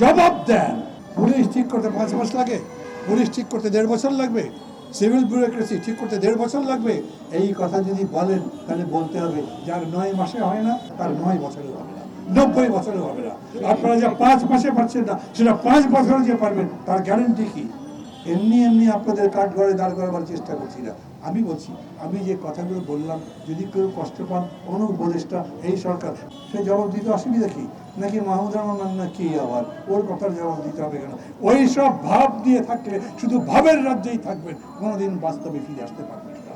জবাব দেন। পুলিশ ঠিক করতে পাঁচ মাস লাগে। পুলিশ ঠিক করতে দেড় বছর লাগবে। সিভিল ব্যুরোক্রেসি ঠিক করতে দেড় বছর লাগবে। এই কথা যদি বলেন, তাহলে বলতে হবে, যার নয় মাসে হয় না, তার নয় বছরে হবে না। নব্বই বছরে হবে না। আপনারা যা পাঁচ মাসে পাচ্ছেন না, সেটা পাঁচ বছরে যে পারবেন, তার গ্যারেন্টি কি? এমনি এমনি আপনাদের কাঠ ঘরে দাঁড় করাবার চেষ্টা করছি না। আমি বলছি, আমি যে কথাগুলো বললাম, যদি কেউ কষ্ট পান কোনো উপদেষ্টা এই সরকার, সে জবাব দিতে অসুবিধা কি? নাকি মাহমুদ রহমান না কি আবার? ওর কথার জবাব দিতে হবে কেন? ওই সব ভাব দিয়ে থাকলে শুধু ভাবের রাজ্যেই থাকবেন, কোনোদিন বাস্তবে ফিরে আসতে পারবেন না।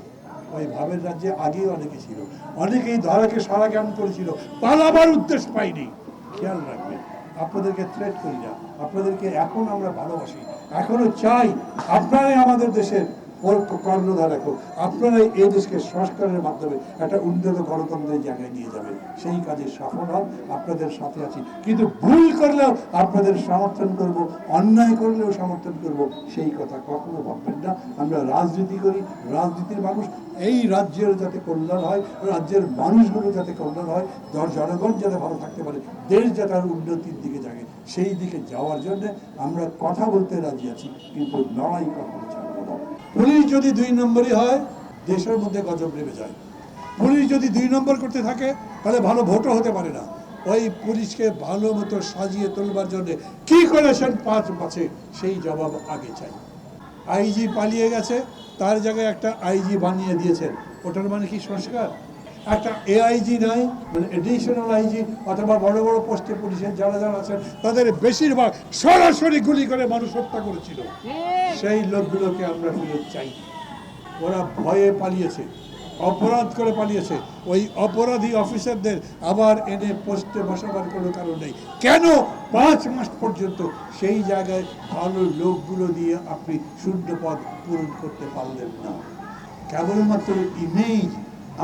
ওই ভাবের রাজ্যে আগেই অনেকে ছিল। অনেকেই ধরাকে সারা জ্ঞান করেছিল, পালাবার উদ্দেশ্য পাইনি। খেয়াল রাখবেন, আপনাদেরকে থ্রেট করি না। আপনাদেরকে এখন আমরা ভালোবাসি এখনও চাই আপনারাই আমাদের দেশের কর্ণধার রাখো আপনারাই এই দেশকে সংস্কারের মাধ্যমে একটা উন্নত গণতন্ত্রের জায়গায় নিয়ে যাবেন। সেই কাজে সফল হন, আপনাদের সাথে আছি। কিন্তু ভুল করলেও আপনাদের সমর্থন করব, অন্যায় করলেও সমর্থন করব, সেই কথা কখনো ভাববেন না। আমরা রাজনীতি করি, রাজনীতির মানুষ। এই রাজ্যের যাতে কল্যাণ হয়, রাজ্যের মানুষগুলো যাতে কল্যাণ হয় জন- জনগণ যাতে ভালো থাকতে পারে, দেশ যাতে উন্নতির দিকে সেই দিকে যাওয়ার জন্য আমরা কথা বলতে রাজি আছি, কিন্তু লড়াই কখনো ছাড়বো না। পুলিশ যদি দুই নম্বরই হয়, দেশের মধ্যে গজব নেমে যায়। পুলিশ যদি দুই নম্বর করতে থাকে, তাহলে ভালো ভোটও হতে পারে না। ওই পুলিশকে ভালো মতো সাজিয়ে তুলবার জন্য কি করেছেন পাঁচ মাসে সেই জবাব আগে চাই। আইজি পালিয়ে গেছে, তার জায়গায় একটা আইজি বানিয়ে দিয়েছেন। ওটার মানে কি সংস্কার? একটা এআইজি নাই মানে এডিশনাল আইজি অথবা বড় বড় পোস্টে পুলিশের যারা যারা আছেন তাদের বেশিরভাগ সরাসরি গুলি করে মানুষ হত্যা করেছিল। সেই লোকগুলোকে আমরা ফেরত চাই। ওরা ভয়ে পালিয়েছে অপরাধ করে পালিয়েছে। ওই অপরাধী অফিসারদের আবার এনে পোস্টে বসাবার কোনো কারণ নেই। কেন পাঁচ মাস পর্যন্ত সেই জায়গায় ভালো লোকগুলো দিয়ে আপনি শূন্য পদ পূরণ করতে পারলেন না? কেবলমাত্র ইমেজ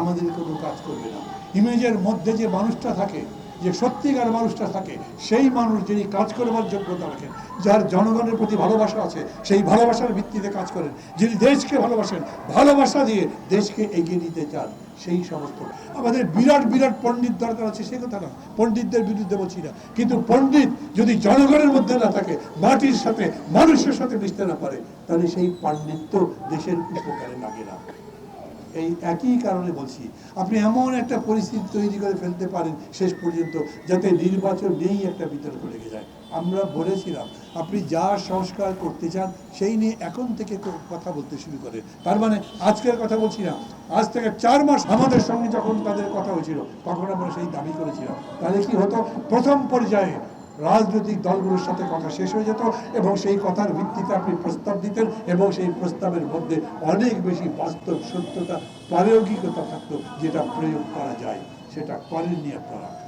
আমাদের কোনো কাজ করবে না। ইমেজের মধ্যে যে মানুষটা থাকে, যে সত্যিকার মানুষটা থাকে, সেই মানুষ যিনি কাজ করবার যোগ্যতা রাখেন, যার জনগণের প্রতি ভালোবাসা আছে, সেই ভালোবাসার ভিত্তিতে কাজ করেন। যিনি দেশকে ভালোবাসেন, ভালোবাসা দিয়ে দেশকে এগিয়ে নিতে চান, সেই সমস্ত। আমাদের বিরাট বিরাট পণ্ডিত দরকার আছে, সে কথা না। পণ্ডিতদের বিরুদ্ধে বলছি না। কিন্তু পণ্ডিত যদি জনগণের মধ্যে না থাকে, মাটির সাথে, মানুষের সাথে মিশতে না পারে, তাহলে সেই পাণ্ডিত্য দেশের উপকারে লাগে না। এই একই কারণে বলছি, আপনি এমন একটা পরিস্থিতি তৈরি করে ফেলতে পারেন শেষ পর্যন্ত যাতে নির্বাচন নেই একটা বিতর্ক লেগে যায়। আমরা বলেছিলাম, আপনি যা সংস্কার করতে চান সেই নিয়ে এখন থেকে কথা বলতে শুরু করে। তার মানে আজকের কথা বলছি না, আজ থেকে চার মাস আমাদের সঙ্গে যখন তাদের কথা হয়েছিল, তখন আমরা সেই দাবি করেছিলাম। তাহলে কি হতো? প্রথম পর্যায়ে রাজনৈতিক দলগুলোর সাথে কথা শেষ হয়ে যেত এবং সেই কথার ভিত্তিতে আপনি প্রস্তাব দিতেন এবং সেই প্রস্তাবের মধ্যে অনেক বেশি বাস্তব সত্যতা প্রায়োগিকতা থাকতো যেটা প্রয়োগ করা যায়। সেটা করেননি আপনারা।